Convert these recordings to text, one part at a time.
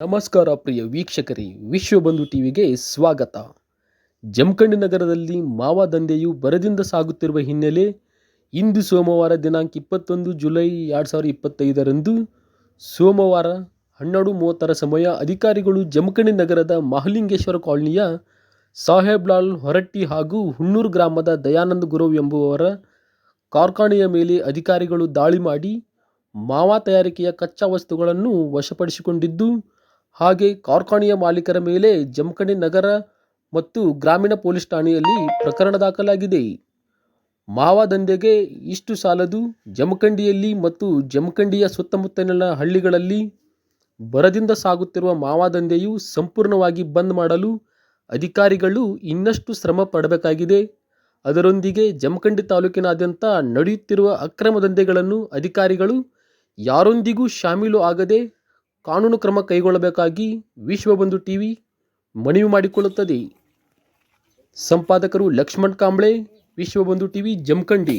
ನಮಸ್ಕಾರ ಪ್ರಿಯ ವೀಕ್ಷಕರೇ ವಿಶ್ವಬಂಧು ಟಿವಿಗೆ ಸ್ವಾಗತ. ಜಮಖಂಡಿ ನಗರದಲ್ಲಿ ಮಾವ ದಂಧೆಯು ಬರದಿಂದ ಸಾಗುತ್ತಿರುವ ಹಿನ್ನೆಲೆ ಇಂದು ಸೋಮವಾರ ದಿನಾಂಕ ಇಪ್ಪತ್ತೊಂದು ಜುಲೈ ಎರಡು ಸಾವಿರದ ಇಪ್ಪತ್ತೈದರಂದು ಸೋಮವಾರ ಹನ್ನೆರಡು ಮೂವತ್ತರ ಸಮಯ ಅಧಿಕಾರಿಗಳು ಜಮಖಂಡಿ ನಗರದ ಮಹಲಿಂಗೇಶ್ವರ ಕಾಲನಿಯ ಸಾಹೇಬ್ಲಾಲ್ ಹೊರಟ್ಟಿ ಹಾಗೂ ಹುಣ್ಣೂರು ಗ್ರಾಮದ ದಯಾನಂದ ಗುರು ಎಂಬುವವರ ಕಾರ್ಖಾನೆಯ ಮೇಲೆ ಅಧಿಕಾರಿಗಳು ದಾಳಿ ಮಾಡಿ ಮಾವ ತಯಾರಿಕೆಯ ಕಚ್ಚಾ ವಸ್ತುಗಳನ್ನು ವಶಪಡಿಸಿಕೊಂಡಿದ್ದು ಹಾಗೆ ಕಾರ್ಖಾನೆಯ ಮಾಲೀಕರ ಮೇಲೆ ಜಮಖಂಡಿ ನಗರ ಮತ್ತು ಗ್ರಾಮೀಣ ಪೊಲೀಸ್ ಠಾಣೆಯಲ್ಲಿ ಪ್ರಕರಣ ದಾಖಲಾಗಿದೆ. ಮಾವ ದಂಧೆಗೆ ಇಷ್ಟು ಸಾಲದು ಜಮಖಂಡಿಯಲ್ಲಿ ಮತ್ತು ಜಮಖಂಡಿಯ ಸುತ್ತಮುತ್ತಲಿನ ಹಳ್ಳಿಗಳಲ್ಲಿ ಬರದಿಂದ ಸಾಗುತ್ತಿರುವ ಮಾವ ದಂಧೆಯು ಸಂಪೂರ್ಣವಾಗಿ ಬಂದ್ ಮಾಡಲು ಅಧಿಕಾರಿಗಳು ಇನ್ನಷ್ಟು ಶ್ರಮ ಪಡಬೇಕಾಗಿದೆ. ಅದರೊಂದಿಗೆ ಜಮಖಂಡಿ ತಾಲೂಕಿನಾದ್ಯಂತ ನಡೆಯುತ್ತಿರುವ ಅಕ್ರಮ ದಂಧೆಗಳನ್ನು ಅಧಿಕಾರಿಗಳು ಯಾರೊಂದಿಗೂ ಶಾಮೀಲು ಆಗದೆ ಕಾನೂನು ಕ್ರಮ ಕೈಗೊಳ್ಳಬೇಕಾಗಿ ವಿಶ್ವಬಂಧು ಟಿವಿ ಮನವಿ ಮಾಡಿಕೊಳ್ಳುತ್ತದೆ. ಸಂಪಾದಕರು ಲಕ್ಷ್ಮಣ್ ಕಾಂಬ್ಳೆ ವಿಶ್ವಬಂಧು ಟಿವಿ ಜಮಖಂಡಿ.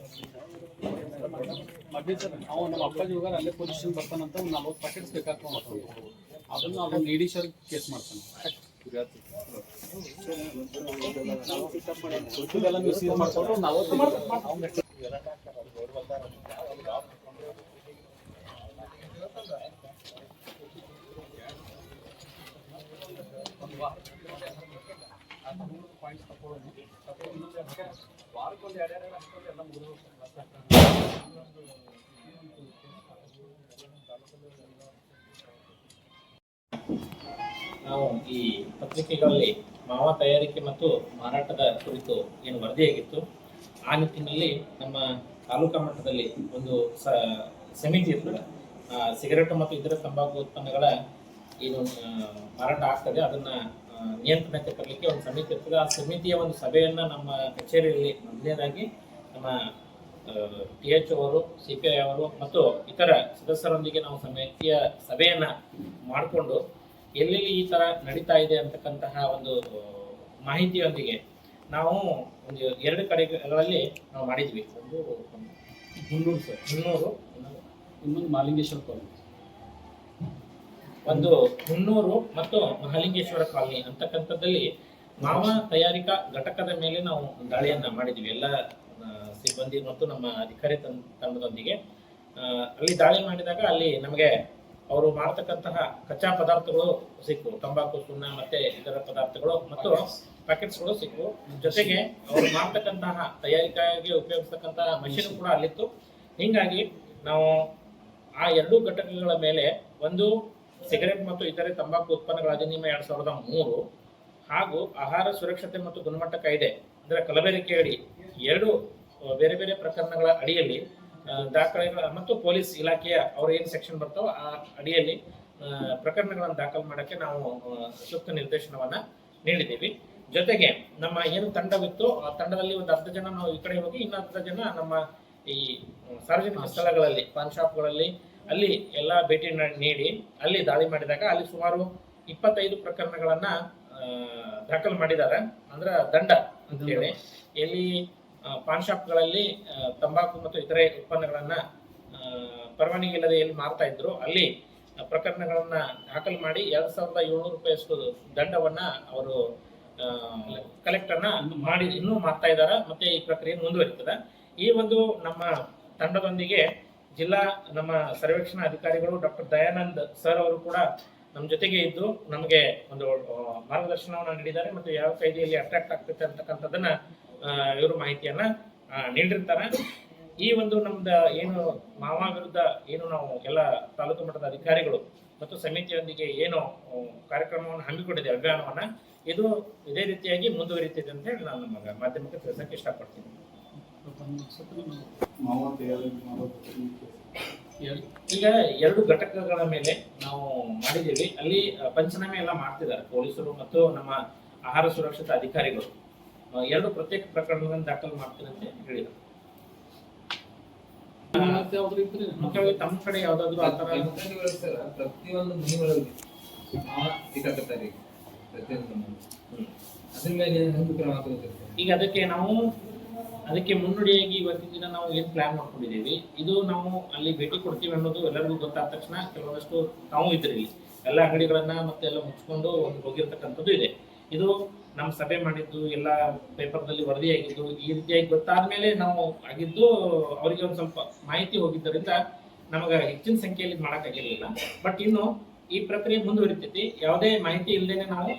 ಅವ ನಮ್ಮ ಅಪ್ಪಾಜಿ ಹೋಗಾರ ಅಲ್ಲೇ ಪೊಸಿಷನ್ ಬರ್ತಾನಂತ ಒಂದು ನಲ್ವತ್ತು ಪ್ಯಾಕೆಟ್ಸ್ ಬೇಕಾಗ್ತಾವ ಅದನ್ನ ಅದನ್ನ ಇಡೀಶರ್ ಕೇಸ್ ಮಾಡ್ತಾನೆ ಸುತ್ತಿದೆಲ್ಲ ನೀವು ಸೀಲ್ ಮಾಡ್ಕೊಂಡು ನಲ್ವತ್ತು ನಾವು ಈ ಪತ್ರಿಕೆಗಳಲ್ಲಿ ಮಾವ ತಯಾರಿಕೆ ಮತ್ತು ಮಾರಾಟದ ಕುರಿತು ಏನು ವರದಿಯಾಗಿತ್ತು ಆ ನಿಟ್ಟಿನಲ್ಲಿ ನಮ್ಮ ತಾಲೂಕಾ ಮಟ್ಟದಲ್ಲಿ ಒಂದು ಸಮಿತಿ ಇರ್ತದೆ. ಸಿಗರೆಟ್ ಮತ್ತು ಇತರ ತಂಬಾಕು ಉತ್ಪನ್ನಗಳ ಏನು ಮಾರಾಟ ಆಗ್ತದೆ. ಅದನ್ನ ನಿಯಂತ್ರಣಕ್ಕೆ ತರಲಿಕ್ಕೆ ಒಂದು ಸಮಿತಿ ಇರ್ತದೆ. ಆ ಸಮಿತಿಯ ಒಂದು ಸಭೆಯನ್ನ ನಮ್ಮ ಕಚೇರಿಯಲ್ಲಿ ಮೊದಲನೇದಾಗಿ ನಮ್ಮ ಟಿ ಎಚ್ ಅವರು ಸಿ ಪಿ ಐ ಅವರು ಮತ್ತು ಇತರ ಸದಸ್ಯರೊಂದಿಗೆ ನಾವು ಸಮಿತಿಯ ಸಭೆಯನ್ನ ಮಾಡಿಕೊಂಡು ಎಲ್ಲೆಲ್ಲಿ ಈ ತರ ನಡೀತಾ ಇದೆ ಅಂತಕ್ಕಂತಹ ಒಂದು ಮಾಹಿತಿಯೊಂದಿಗೆ ನಾವು ಒಂದು ಎರಡು ಕಡೆಗಳಲ್ಲಿ ನಾವು ಮಾಡಿದ್ವಿ. ಒಂದು ಮುನ್ನೂರು ಸರ್. ಮುನ್ನೂರು ಇನ್ನೊಂದು ಮಾಲಿಂಗೇಶ್ವರ ಕಾಲೋನಿ. ಒಂದು ಮುನ್ನೂರು ಮತ್ತು ಮಹಾಲಿಂಗೇಶ್ವರ ಕಾಲನಿ ಅಂತಕ್ಕಂಥದ್ದಲ್ಲಿ ಮಾವ ತಯಾರಿಕಾ ಘಟಕದ ಮೇಲೆ ನಾವು ದಾಳಿಯನ್ನ ಮಾಡಿದ್ವಿ. ಎಲ್ಲ ಸಿಬ್ಬಂದಿ ಮತ್ತು ನಮ್ಮ ಅಧಿಕಾರಿ ತಂಡದೊಂದಿಗೆ. ಅಲ್ಲಿ ದಾಳಿ ಮಾಡಿದಾಗ ಅಲ್ಲಿ ನಮಗೆ ಅವರು ಮಾಡ್ತಕ್ಕಂತಹ ಕಚ್ಚಾ ಪದಾರ್ಥಗಳು ಸಿಕ್ಕು. ತಂಬಾಕು, ಸುಣ್ಣ ಮತ್ತೆ ಇತರ ಪದಾರ್ಥಗಳು ಮತ್ತು ಪ್ಯಾಕೆಟ್ಸ್ಗಳು ಸಿಕ್ಕು. ಜೊತೆಗೆ ಅವರು ಮಾಡ್ತಕ್ಕಂತಹ ತಯಾರಿಕೆಗೆ ಉಪಯೋಗಿಸ್ತಕ್ಕಂತಹ ಮಷೀನ್ ಕೂಡ ಅಲ್ಲಿತ್ತು. ಹೀಗಾಗಿ ನಾವು ಆ ಎರಡು ಘಟಕಗಳ ಮೇಲೆ ಒಂದು ಸಿಗರೆಟ್ ಮತ್ತು ಇತರೆ ತಂಬಾಕು ಉತ್ಪನ್ನಗಳ ಅಧಿನಿಯಮ ಎರಡ್ ಸಾವಿರದ ಮೂರು ಹಾಗೂ ಆಹಾರ ಸುರಕ್ಷತೆ ಮತ್ತು ಗುಣಮಟ್ಟ ಕಾಯ್ದೆ, ಅಂದ್ರೆ ಕಲಬೆರಕೆ ಅಡಿ ಎರಡು ಬೇರೆ ಬೇರೆ ಪ್ರಕರಣಗಳ ಅಡಿಯಲ್ಲಿ ದಾಖಲೆಗಳ ಮತ್ತು ಪೊಲೀಸ್ ಇಲಾಖೆಯ ಅವ್ರ ಏನು ಸೆಕ್ಷನ್ ಬರ್ತಾವ ಆ ಅಡಿಯಲ್ಲಿ ಪ್ರಕರಣಗಳನ್ನು ದಾಖಲು ಮಾಡೋಕ್ಕೆ ನಾವು ಸೂಕ್ತ ನಿರ್ದೇಶನವನ್ನ ನೀಡಿದ್ದೀವಿ. ಜೊತೆಗೆ ನಮ್ಮ ಏನು ತಂಡವಿತ್ತು ಆ ತಂಡದಲ್ಲಿ ಒಂದು ಅರ್ಧ ಜನ ನಾವು ಈ ಕಡೆ ಹೋಗಿ ಇನ್ನು ಅರ್ಧ ಜನ ನಮ್ಮ ಈ ಸಾರ್ವಜನಿಕ ಸ್ಥಳಗಳಲ್ಲಿ ಪಾನ್ ಶಾಪ್ಗಳಲ್ಲಿ ಅಲ್ಲಿ ಎಲ್ಲ ಭೇಟಿ ನೀಡಿ ಅಲ್ಲಿ ದಾಳಿ ಮಾಡಿದಾಗ ಅಲ್ಲಿ ಸುಮಾರು ಇಪ್ಪತ್ತೈದು ಪ್ರಕರಣಗಳನ್ನ ದಾಖಲು ಮಾಡಿದ್ದಾರೆ. ಅಂದ್ರ ದಂಡ ಅಂತೇಳಿ ಎಲ್ಲಿ ಆ, ಪಾನ್ ಶಾಪ್ಗಳಲ್ಲಿ ತಂಬಾಕು ಮತ್ತು ಇತರೆ ಉತ್ಪನ್ನಗಳನ್ನು ಪರವಾನಗಿ ಇಲ್ಲದೆ ಎಲ್ಲಿ ಮಾರ್ತಾ ಇದ್ರು. ಅಲ್ಲಿ ಪ್ರಕರಣಗಳನ್ನು ದಾಖಲು ಮಾಡಿ ಎರಡು ಸಾವಿರದ ಏಳ್ನೂರು ರೂಪಾಯಿಯಷ್ಟು ದಂಡವನ್ನ ಅವರು ಕಲೆಕ್ಟರ್ನ ಅನ್ನ ಮಾಡಿ ಇನ್ನೂ ಮಾಡ್ತಾ ಇದ್ದಾರೆ ಮತ್ತೆ ಈ ಪ್ರಕ್ರಿಯೆ ಮುಂದುವರಿತದೆ. ಈ ಒಂದು ನಮ್ಮ ತಂಡದೊಂದಿಗೆ ಜಿಲ್ಲಾ ನಮ್ಮ ಸರ್ವೇಕ್ಷಣಾ ಅಧಿಕಾರಿಗಳು ಡಾಕ್ಟರ್ ದಯಾನಂದ್ ಸರ್ ಅವರು ಕೂಡ ನಮ್ಮ ಜೊತೆಗೆ ಇದ್ದು ನಮಗೆ ಒಂದು ಮಾರ್ಗದರ್ಶನವನ್ನು ನೀಡಿದ್ದಾರೆ. ಮತ್ತು ಯಾವ ಕೈದಿಯಲ್ಲಿ ಅಟ್ರಾಕ್ಟ್ ಆಗ್ತೈತೆ ಅಂತಕ್ಕಂಥದ್ದನ್ನ ಇವರು ಮಾಹಿತಿಯನ್ನ ನೀಡಿರ್ತಾರೆ. ಈ ಒಂದು ನಮ್ದು ಏನು ಮಾವ ವಿರುದ್ಧ ಏನು ನಾವು ಎಲ್ಲ ತಾಲೂಕು ಮಟ್ಟದ ಅಧಿಕಾರಿಗಳು ಮತ್ತು ಸಮಿತಿಯೊಂದಿಗೆ ಏನು ಕಾರ್ಯಕ್ರಮವನ್ನು ಹಮ್ಮಿಕೊಂಡಿದೆ ಅಭಿಯಾನವನ್ನ ಇದು ಇದೇ ರೀತಿಯಾಗಿ ಮುಂದುವರಿತಿದೆ ಅಂತ ಹೇಳಿ ನಾನು ನಮಗೆ ಮಾಧ್ಯಮಕ್ಕೆ ತಿಳಿಸಕ್ಕೆ ಇಷ್ಟಪಡ್ತೀನಿ. ಈಗ ಎರಡು ಘಟಕಗಳ ಮೇಲೆ ನಾವು ಮಾಡಿದ್ದೀವಿ. ಅಲ್ಲಿ ಪಂಚನಾಮೆ ಎಲ್ಲ ಮಾಡ್ತಿದ್ದಾರೆ. ಪೊಲೀಸರು ಮತ್ತು ನಮ್ಮ ಆಹಾರ ಸುರಕ್ಷತಾ ಅಧಿಕಾರಿಗಳು. ಎರಡು ಪ್ರತ್ಯೇಕ ಪ್ರಕರಣಗಳನ್ನು ದಾಖಲು ಮಾಡ್ತೀನಿ ಅಂತ ಹೇಳಿದರು. ಮುಖ್ಯವಾಗಿ ತಮ್ಮ ಕಡೆ ಯಾವ್ದಾದ್ರು ಆ ತರ ಮುಖಂಡಗಳು ಸರ್ ಪ್ರತಿಯೊಂದು ಮನೆ ಒಳಗೆ ಮಾವ ಸಿಕ್ಕಾಕತ್ತಾರೆ ಈಗ ಪ್ರತಿಯೊಂದು ಮನೆ. ಹ್ಮ್. ಅದ್ರ ಮೇಲೆ ಹೆಂಗ್ ಕ್ರಮ ಈಗ ಅದಕ್ಕೆ ನಾವು ಅದಕ್ಕೆ ಮುನ್ನುಡಿಯಾಗಿ ಇವತ್ತಿನ ದಿನ ನಾವು ಏನ್ ಪ್ಲಾನ್ ಮಾಡ್ಕೊಂಡಿದ್ದೀವಿ? ಇದು ನಾವು ಅಲ್ಲಿ ಭೇಟಿ ಕೊಡ್ತೀವಿ ಅನ್ನೋದು ಎಲ್ಲರಿಗೂ ಗೊತ್ತಾದ ತಕ್ಷಣ ಕೆಲವೊಂದಷ್ಟು ನಾವು ಇದ್ರಿ ಎಲ್ಲ ಅಂಗಡಿಗಳನ್ನ ಮತ್ತೆ ಎಲ್ಲ ಮುಚ್ಕೊಂಡು ಒಂದು ಹೋಗಿರ್ತಕ್ಕಂಥದ್ದು ಇದೆ. ಇದು ನಮ್ಮ ಸಭೆ ಮಾಡಿದ್ದು, ಎಲ್ಲ ವರದಿ ಆಗಿದ್ದು ಈ ರೀತಿಯಾಗಿ ಗೊತ್ತಾದ್ಮೇಲೆ ನಾವು ಆಗಿದ್ದು ಅವರಿಗೆ ಒಂದು ಸ್ವಲ್ಪ ಮಾಹಿತಿ ಹೋಗಿದ್ದರಿಂದ ನಮಗೆ ಹೆಚ್ಚಿನ ಸಂಖ್ಯೆಯಲ್ಲಿ ಮಾಡೋಕ್ಕಾಗಿರಲಿಲ್ಲ. ಬಟ್ ಇನ್ನು ಈ ಪ್ರಕ್ರಿಯೆ ಮುಂದುವರಿತೈತಿ. ಯಾವುದೇ ಮಾಹಿತಿ ಇಲ್ಲದೇನೆ ನಾವು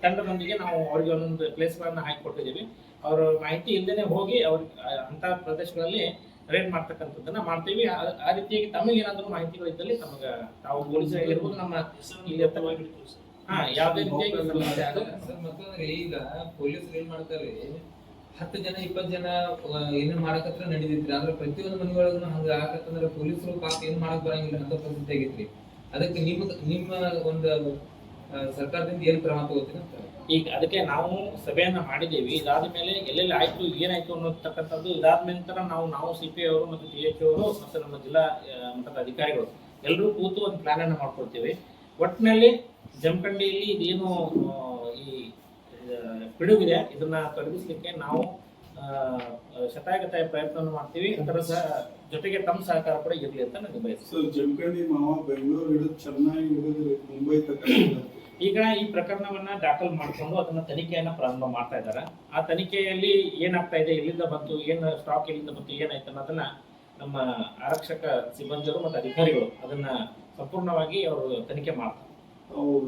ತಂಡದೊಂದಿಗೆ ನಾವು ಅವರಿಗೆ ಒಂದೊಂದು ಪ್ಲೇಸ್ಗಳನ್ನ ಹಾಕಿ ಕೊಟ್ಟಿದ್ದೀವಿ ಅವರು ಮಾಹಿತಿ ಇಲ್ಲದೇನೆ ಹೋಗಿ ಅವ್ರ ಅಂತ ಪ್ರದೇಶಗಳಲ್ಲಿ ರೇಡ್ ಮಾಡ್ತಕ್ಕಂಥದ್ದನ್ನ ಮಾಡ್ತೀವಿ. ಆ- ರೀತಿಯಾಗಿ ತಮಗೆ ಏನಾದರೂ ಮಾಹಿತಿಗಳು ಇದ್ದಲ್ಲಿ ತಮಗ ತಾವು ಪೊಲೀಸರಾಗಿರ್ಬೋದು ನಮ್ಮ ಇಲ್ಲಿ ಯಾವುದೇ ರೀತಿಯಾಗಿ ಸಮಸ್ಯೆ ಆಗಲ್ಲ. ಸರ್ ಮತ್ತೊಂದ್ರೆ ಈಗ ಪೊಲೀಸರು ಏನ್ ಮಾಡ್ತಾರೆ ಹತ್ತು ಜನ ಇಪ್ಪತ್ತು ಜನ ಏನ್ ಮಾಡಕತ್ರ ನಡೀತೈತ್ರಿ. ಅಂದ್ರೆ ಪ್ರತಿಯೊಂದು ಮನೆಯೊಳಗೂ ಹಂಗ ಆಗತ್ತಂದ್ರೆ ಪೊಲೀಸರು ಪಾಪ ಏನ್ ಮಾಡಕ್ ಬರಂಗಿಲ್ಲ ಅಂತ ಪರಿಸ್ಥಿತಿ ಆಗೈತ್ರಿ. ಅದಕ್ಕೆ ನಿಮ್ಮ ನಿಮ್ಮ ಒಂದು ಸರ್ಕಾರದಿಂದ ಏನ್ ಕ್ರಮ ತಗೋತೀನಿ ಈಗ ಅದಕ್ಕೆ ನಾವು ಸಭೆಯನ್ನ ಮಾಡಿದ್ದೀವಿ ಇದಾದ ಮೇಲೆ ಎಲ್ಲೆಲ್ಲಿ ಆಯ್ತು ಏನಾಯ್ತು ಅನ್ನೋತಕ್ಕಂಥದ್ದು ಇದಾದ ನಂತರ ನಾವು ನಾವು ಸಿ ಪಿ ಅವರು ಮತ್ತು ಪಿ ಎಚ್ ಅವರು ಮತ್ತು ನಮ್ಮ ಜಿಲ್ಲಾ ಮಟ್ಟದ ಅಧಿಕಾರಿಗಳು ಎಲ್ಲರೂ ಕೂತು ಒಂದು ಪ್ಲಾನ್ ಅನ್ನ ಮಾಡ್ಕೊಳ್ತೀವಿ ಒಟ್ಟಿನಲ್ಲಿ ಜಮಖಂಡಿಯಲ್ಲಿ ಇದೇನು ಈ ಪಿಡುಗಿದೆ. ಇದನ್ನ ತೊಲಗಿಸ್ಲಿಕ್ಕೆ ನಾವು ಶತಾಯಗತಾಯ ಪ್ರಯತ್ನವನ್ನು ಮಾಡ್ತೀವಿ. ಅದರ ಸಹ ಜೊತೆಗೆ ತಮ್ಮ ಸಹಕಾರ ಕೂಡ ಇರಲಿ ಅಂತ ನನಗೆ ಬಯಸ್ತೀನಿ. ಸರ್ ಜಮಖಂಡಿ ಮಾವ ಬೆಂಗಳೂರು ಹಿಡಿದು ಚೆನ್ನೈ ಹಿಡಿದು ಮುಂಬೈ ತನಕ. ಈಗ ಈ ಪ್ರಕರಣವನ್ನ ದಾಖಲು ಮಾಡಿಕೊಂಡು ಅದನ್ನ ತನಿಖೆಯನ್ನ ಪ್ರಾರಂಭ ಮಾಡ್ತಾ ಇದ್ದಾರೆ. ಆ ತನಿಖೆಯಲ್ಲಿ ಏನಾಗ್ತಾ ಇದೆ ಎಲ್ಲಿಂದ ಬಂತು ಏನು ಸ್ಟಾಕ್ ಎಲ್ಲಿಂದ ಬಂತು ಏನಾಯ್ತು ಅನ್ನೋದನ್ನ ನಮ್ಮ ಆರಕ್ಷಕ ಸಿಬ್ಬಂದಿಗಳು ಮತ್ತು ಅಧಿಕಾರಿಗಳು ಅದನ್ನ ಸಂಪೂರ್ಣವಾಗಿ ಅವರು ತನಿಖೆ ಮಾಡ್ತಾರೆ.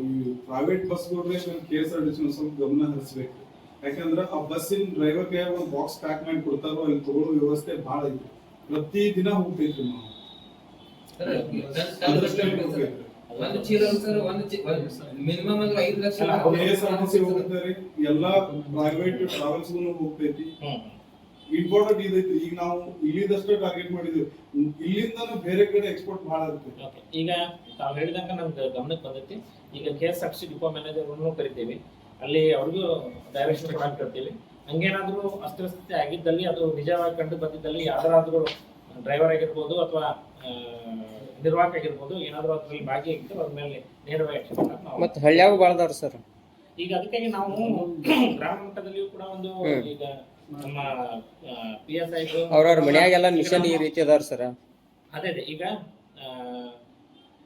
ಈ ಪ್ರೈವೇಟ್ ಬಸ್ಗಳಿಗೆ K S R T C ಸ್ವಲ್ಪ ಗಮನ ಹರಿಸ್ಬೇಕು. ಯಾಕಂದ್ರೆ ಆ ಬಸ್ಸಿನ ಡ್ರೈವರ್ ಒಂದು ಬಾಕ್ಸ್ ಪ್ಯಾಕ್ ಮಾಡಿ ಕೊಡ್ತಾರೋ ಅಲ್ಲಿ ತಗೊಳ್ಳೋ ವ್ಯವಸ್ಥೆ ಭಾಳ ಐತಿ ಪ್ರತಿ ದಿನ ಹೋಗ್ಬೇಕು ನಾವು. ಸರ್ ಅದರಷ್ಟೇ ಒಂದ್ ಹೋಗ್ತೈತ್ರಿ ಒಂದು ಚೀಲ ಸರ್ ಒಂದು ಮಿನಿಮಮ್ ಅಂದ್ರೆ ಐದು ಲಕ್ಷ ಅಲ್ಲ, K S R T C ಹೋಗ್ತಾರೆ ಎಲ್ಲಾ ಪ್ರೈವೇಟ್ ಟ್ರಾವೆಲ್ಸ್ಗೂ ಹೋಗ್ತೈತಿ ಇಂಪಾರ್ಟೆಂಟ್ ಇದೈತಿ ಈಗ ನಾವು ಇಲ್ಲಿದಷ್ಟೇ ಟಾರ್ಗೆಟ್ ಮಾಡಿದ್ವಿ. ಇಲ್ಲಿಂದ ಬೇರೆ ಕಡೆ ಎಕ್ಸ್ಪೋರ್ಟ್ ಭಾಳ ಇರುತ್ತೆ. ಈಗ ತಾವು ಹೇಳಿದಂಗ ನಮ್ಗೆ ಗಮನಕ್ಕೆ ಬಂದೈತಿ. ಈಗ K S R C depot manager ಕರಿತೀವಿ. ಅಲ್ಲಿ ಅವ್ರಿಗೂ ಡೈರೆಕ್ಷನ್ ಕೊಡಕ್ ಕರಿತೀವಿ. ಹಂಗೇನಾದ್ರೂ ಅಸ್ತ್ರಸ್ಥಿತಿ ಆಗಿದ್ದಲ್ಲಿ ಅದು ನಿಜವಾಗಿ ಕಂಡು ಬಂದಿದ್ದಲ್ಲಿ ಯಾರಾದ್ರೂ ಡ್ರೈವರ್ ಆಗಿರ್ಬೋದು ಅಥವಾ ನಿರ್ವಾಹಕ ಆಗಿರ್ಬೋದು ಏನಾದ್ರೂ ಅದ್ರಲ್ಲಿ ಭಾಗಿಯಾಗಿದ್ದು ಅದ್ರ ಮೇಲೆ ನೇರವಾಗಿ ನಾವು ಮತ್ತ ಹಳ್ಳ್ಯಾಗ ಬಾಳ್ದಾರ ಸರ್. ಈಗ ಅದಕ್ಕಾಗಿ ನಾವು ಗ್ರಾಮ ಮಟ್ಟದಲ್ಲಿಯೂ ಕೂಡ ಒಂದು ಈಗ ನಮ್ಮ ಪಿ ಎಸ್ ಐ ಅವ್ರವ್ರ ಮನ್ಯಾಗೆಲ್ಲ ಮಿಷನ್ ಈ ರೀತಿ ಅದಾರ ಸರ್. ಅದೇ ಅದೇ ಈಗ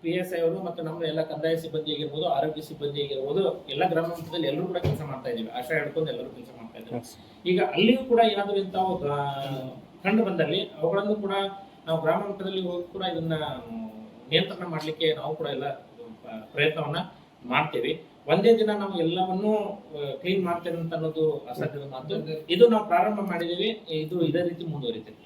ಪಿ ಎಸ್ ಐ ಅವರು ಮತ್ತು ನಮ್ಮ ಎಲ್ಲ ಕಂದಾಯ ಸಿಬ್ಬಂದಿ ಆಗಿರ್ಬೋದು ಆರೋಗ್ಯ ಸಿಬ್ಬಂದಿ ಆಗಿರ್ಬೋದು ಎಲ್ಲ ಗ್ರಾಮ ಮಟ್ಟದಲ್ಲಿ ಎಲ್ಲರೂ ಕೂಡ ಕೆಲಸ ಮಾಡ್ತಾ ಇದ್ದೇವೆ. ಆಶಾ ಹಿಡ್ಕೊಂಡು ಎಲ್ಲರೂ ಕೆಲಸ ಮಾಡ್ತಾ ಇದ್ದೀವಿ. ಈಗ ಅಲ್ಲಿಯೂ ಕೂಡ ಏನಾದರೂ ಇಂಥವು ಕಂಡು ಬಂದಲ್ಲಿ ಅವುಗಳನ್ನು ಕೂಡ ನಾವು ಗ್ರಾಮ ಮಟ್ಟದಲ್ಲಿ ಹೋಗಿ ಕೂಡ ಇದನ್ನ ನಿಯಂತ್ರಣ ಮಾಡಲಿಕ್ಕೆ ನಾವು ಕೂಡ ಎಲ್ಲ ಪ್ರಯತ್ನವನ್ನ ಮಾಡ್ತೇವೆ. ಒಂದೇ ದಿನ ನಾವು ಎಲ್ಲವನ್ನೂ ಕ್ಲೀನ್ ಮಾಡ್ತೇವೆ ಅಂತ ಅನ್ನೋದು ಅಸಾಧ್ಯದ ಮಾತು. ಇದು ನಾವು ಪ್ರಾರಂಭ ಮಾಡಿದೀವಿ ಇದು ಇದೇ ರೀತಿ ಮುಂದುವರಿತೇವೆ